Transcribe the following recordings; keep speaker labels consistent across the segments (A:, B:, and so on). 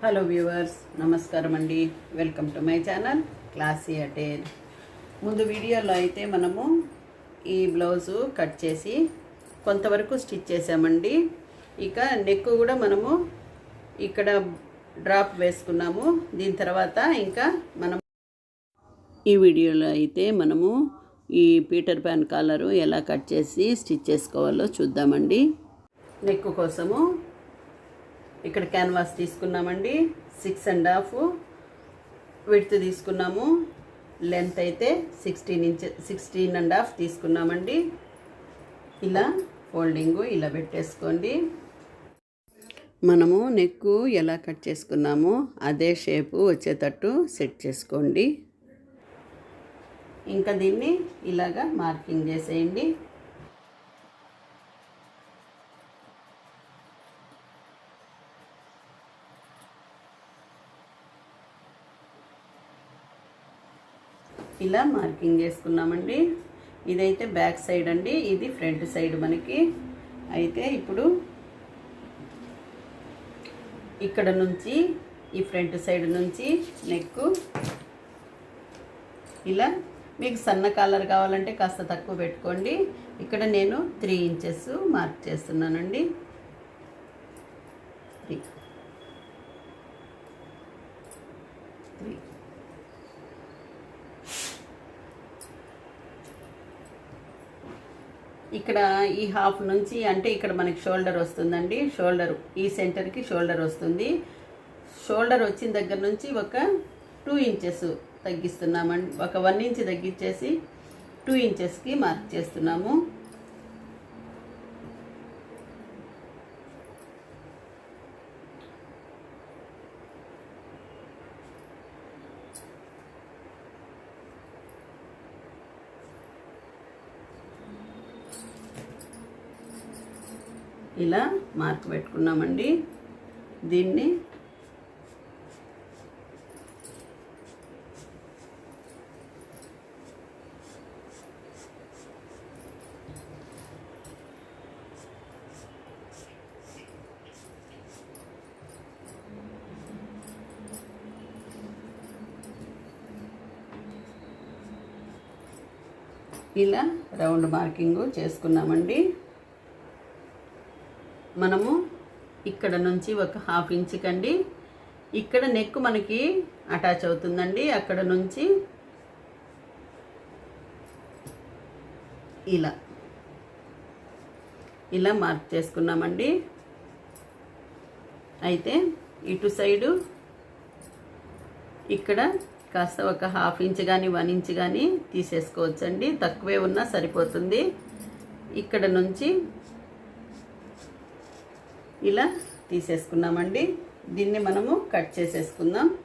A: Hello viewers నమస్కారం అండి. Welcome to my channel classy attire ముందు వీడియోలో అయితే మనము ఈ బ్లౌజు కట్ చేసి కొంతవరకు స్టిచ్ చేసామండి. ఇక నెక్ కూడా మనము ఇక్కడ డ్రాప్ వేసుకున్నాము. దీని తర్వాత ఇంకా మనం ఈ వీడియోలో అయితే మనము ఈ పీటర్ ప్యాన్ కాలరు ఎలా కట్ చేసి స్టిచ్ చేసుకోవాలో చూద్దామండి. నెక్ కోసము ఇక్కడ క్యాన్వాస్ తీసుకున్నామండి. సిక్స్ అండ్ హాఫ్ విడ్త్ తీసుకున్నాము. లెంత్ అయితే sixteen inch sixteen and half తీసుకున్నామండి. ఇలా ఫోల్డింగు ఇలా పెట్టేసుకోండి. మనము నెక్ ఎలా కట్ చేసుకున్నామో అదే షేపు వచ్చేటట్టు సెట్ చేసుకోండి. ఇంకా దీన్ని ఇలాగా మార్కింగ్ చేసేయండి. ఇలా మార్కింగ్ చేసుకున్నామండి. ఇదైతే బ్యాక్ సైడ్ అండి. ఇది ఫ్రంట్ సైడ్ మనకి. అయితే ఇప్పుడు ఇక్కడ నుంచి ఈ ఫ్రంట్ సైడ్ నుంచి నెక్ ఇలా మీకు సన్న కాలర్ కావాలంటే కాస్త తక్కువ పెట్టుకోండి. ఇక్కడ నేను త్రీ ఇంచెస్ మార్క్ చేస్తున్నానండి. త్రీ. త్రీ. ఇక్కడ ఈ హాఫ్ నుంచి అంటే ఇక్కడ మనకి షోల్డర్ వస్తుందండి. షోల్డర్ ఈ సెంటర్కి షోల్డర్ వస్తుంది. షోల్డర్ వచ్చిన దగ్గర నుంచి ఒక టూ ఇంచెస్ తగ్గిస్తున్నామండి. ఒక వన్ ఇంచ్ తగ్గించేసి టూ ఇంచెస్కి మార్క్ చేస్తున్నాము. ఇలా మార్క్ పెట్టుకున్నామండి. దీన్ని ఇలా రౌండ్ మార్కింగ్ చేసుకున్నామండి. మనము ఇక్కడ నుంచి ఒక హాఫ్ ఇంచ్ కండి. ఇక్కడ నెక్ మనకి అటాచ్ అవుతుందండి. అక్కడ నుంచి ఇలా. ఇలా మార్క్ చేసుకున్నామండి. అయితే ఇటు సైడు ఇక్కడ కాస్త ఒక హాఫ్ ఇంచ్ కానీ వన్ ఇంచ్ కానీ తీసేసుకోవచ్చండి. తక్కువే ఉన్నా సరిపోతుంది. ఇక్కడ నుంచి ఇలా తీసేసుకున్నామండి. దీన్ని మనము కట్ చేసేసుకుందాం.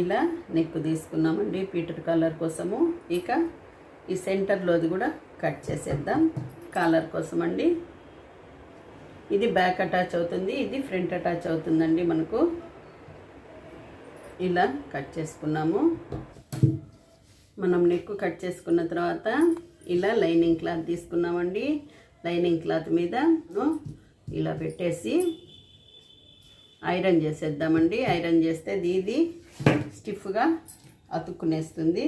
A: ఇలా నెక్ తీసుకున్నామండి పీటర్ కలర్ కోసము. ఇక ఈ సెంటర్లోది కూడా కట్ చేసేద్దాం. కాలర్ కోసం అండి ఇది బ్యాక్ అటాచ్ అవుతుంది ఇది ఫ్రంట్ అటాచ్ అవుతుందండి మనకు. ఇలా కట్ చేసుకున్నాము. మనం నెక్ కట్ చేసుకున్న తర్వాత ఇలా లైనింగ్ క్లాత్ తీసుకున్నామండి. లైనింగ్ క్లాత్ మీద ఇలా పెట్టేసి ఐరన్ చేసేద్దామండి. ఐరన్ చేస్తే ఇది స్టిఫ్గా అతుక్కునేస్తుంది.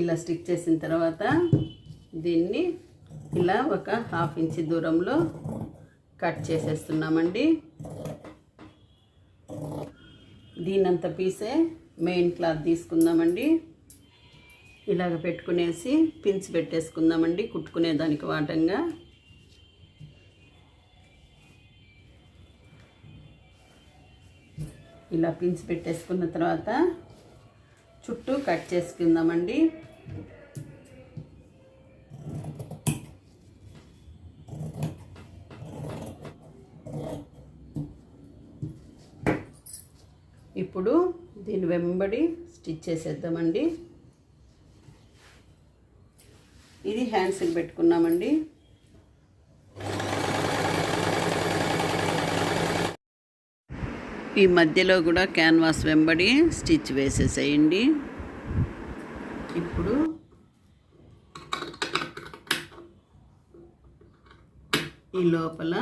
A: ఇలా స్టిక్ చేసిన తర్వాత దీన్ని ఇలా ఒక హాఫ్ ఇంచ్ దూరంలో కట్ చేసేస్తున్నామండి. దీనంత పీసే మెయిన్ క్లాత్ తీసుకుందామండి. ఇలాగ పెట్టుకునేసి పిన్స్ పెట్టేసుకుందామండి కుట్టుకునే దానికి వాటంగా ఇలా పిన్స్ పెట్టేసుకున్న తర్వాత చుట్టూ కట్ చేసుకుందామండి. ఇప్పుడు దీని వెంబడి స్టిచ్ చేసేద్దామండి. ఇది హ్యాండ్స్కి పెట్టుకున్నామండి. ఈ మధ్యలో కూడా క్యాన్వాస్ వెంబడి స్టిచ్ వేసేసేయండి. ఇప్పుడు ఈ లోపల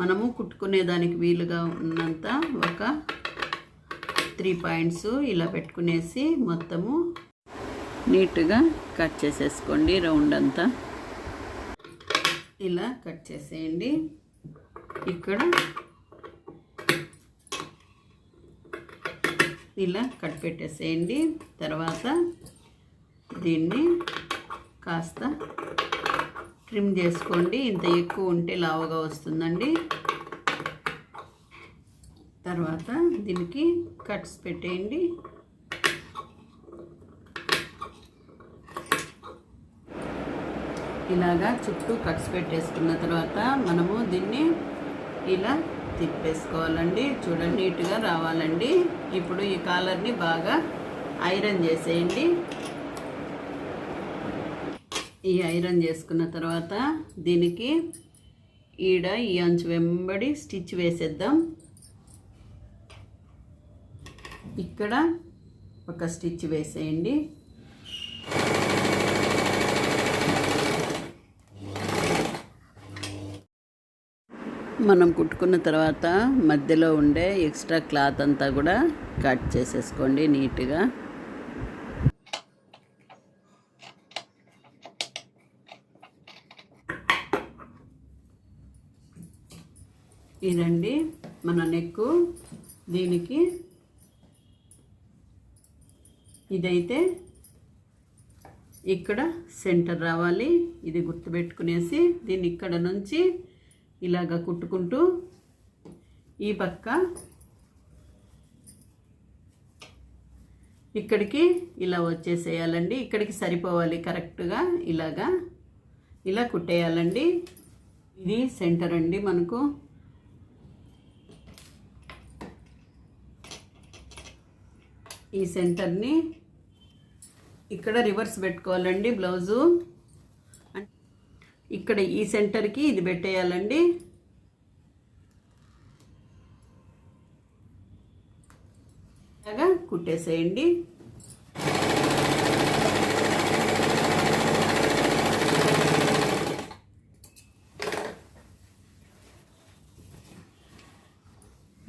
A: మనము కుట్టుకునేదానికి వీలుగా ఉన్నంత ఒక త్రీ పాయింట్స్ ఇలా పెట్టుకునేసి మొత్తము నీట్గా కట్ చేసేసుకోండి రౌండ్ అంతా. ఇలా కట్ చేసేయండి. ఇక్కడ ఇలా కట్ పెట్టేసేయండి. తర్వాత దీన్ని కాస్త ట్రిమ్ చేసుకోండి. ఇంత ఎక్కువ ఉంటే లావుగా వస్తుందండి. తర్వాత దీనికి కట్స్ పెట్టేయండి. ఇలాగా చుట్టూ కట్స్ పెట్టేసుకున్న తర్వాత మనము దీన్ని ఇలా తిప్పేసుకోవాలండి. చూడండి నీట్గా రావాలండి. ఇప్పుడు ఈ కాలర్ని బాగా ఐరన్ చేసేయండి. ఈ ఐరన్ చేసుకున్న తర్వాత దీనికి ఈడ ఈ అంచు వెంబడి స్టిచ్ వేసేద్దాం. ఇక్కడ ఒక స్టిచ్ వేసేయండి. మనం కుట్టుకున్న తర్వాత మధ్యలో ఉండే ఎక్స్ట్రా క్లాత్ అంతా కూడా కట్ చేసేసుకోండి నీట్గా. ఇదండి మన నెక్కు. దీనికి ఇదైతే ఇక్కడ సెంటర్ రావాలి. ఇది గుర్తుపెట్టుకునేసి దీన్ని ఇక్కడ నుంచి ఇలాగ కుట్టుకుంటూ ఈ పక్క ఇక్కడికి ఇలా వచ్చేసేయాలండి. ఇక్కడికి సరిపోవాలి కరెక్ట్గా ఇలాగా. ఇలా కుట్టేయాలండి. ఇది సెంటర్ అండి మనకు. ఈ సెంటర్ని ఇక్కడ రివర్స్ పెట్టుకోవాలండి బ్లౌజు. ఇక్కడ ఈ సెంటర్కి ఇది పెట్టేయాలండి. ఇలాగా కుట్టేసేయండి.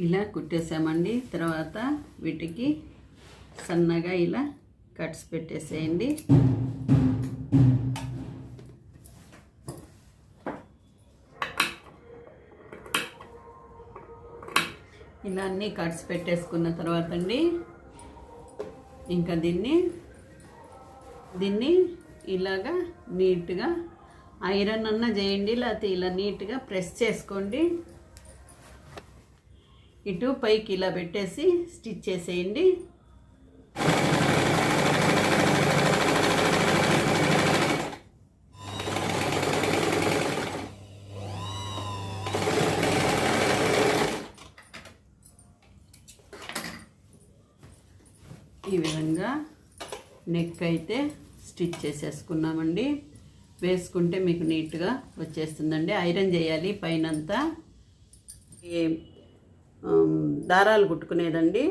A: ఇలా కుట్టేసామండి. తర్వాత వీటికి సన్నగా ఇలా కట్స్ పెట్టేసేయండి. అన్నీ కట్స్ పెట్టేసుకున్న తర్వాత అండి ఇంకా దీన్ని దీన్ని ఇలాగా నీట్గా ఐరన్ అన్న చేయండి లేకపోతే ఇలా నీట్గా ప్రెస్ చేసుకోండి. ఇటు పైకి ఇలా పెట్టేసి స్టిచ్ చేసేయండి ఈ విధంగా నెక్ అయితే స్టిచ్ చేసేసుకున్నామండి. వేసుకుంటే మీకు నీట్గా వచ్చేస్తుందండి. ఐరన్ చేయాలి పైనంతా ఈ దారాలు కుట్టుకునేదండి.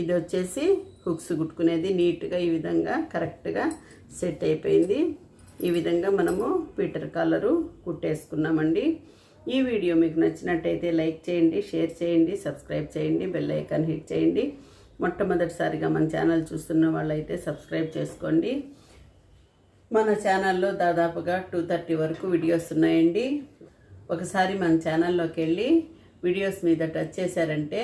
A: ఇది వచ్చేసి హుక్స్ కుట్టుకునేది. నీట్గా ఈ విధంగా కరెక్ట్గా సెట్ అయిపోయింది. ఈ విధంగా మనము పీటర్ కలరు కుట్టేసుకున్నామండి. ఈ వీడియో మీకు నచ్చినట్టయితే లైక్ చేయండి షేర్ చేయండి సబ్స్క్రైబ్ చేయండి బెల్ ఐకాన్ హిట్ చేయండి. మొట్టమొదటిసారిగా మన ఛానల్ చూస్తున్న వాళ్ళైతే సబ్స్క్రైబ్ చేసుకోండి. మన ఛానల్లో దాదాపుగా టూ థర్టీ వరకు వీడియోస్ ఉన్నాయండి. ఒకసారి మన ఛానల్లోకి వెళ్ళి వీడియోస్ మీద టచ్ చేశారంటే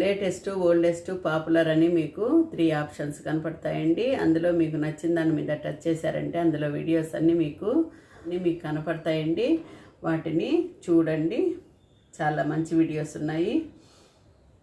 A: లేటెస్ట్ ఓల్డెస్ట్ పాపులర్ అని మీకు త్రీ ఆప్షన్స్ కనపడతాయండి. అందులో మీకు నచ్చిన దాని మీద టచ్ చేశారంటే అందులో వీడియోస్ అన్నీ మీకు అన్నీ మీకు కనపడతాయండి. వాటిని చూడండి. చాలా మంచి వీడియోస్ ఉన్నాయి.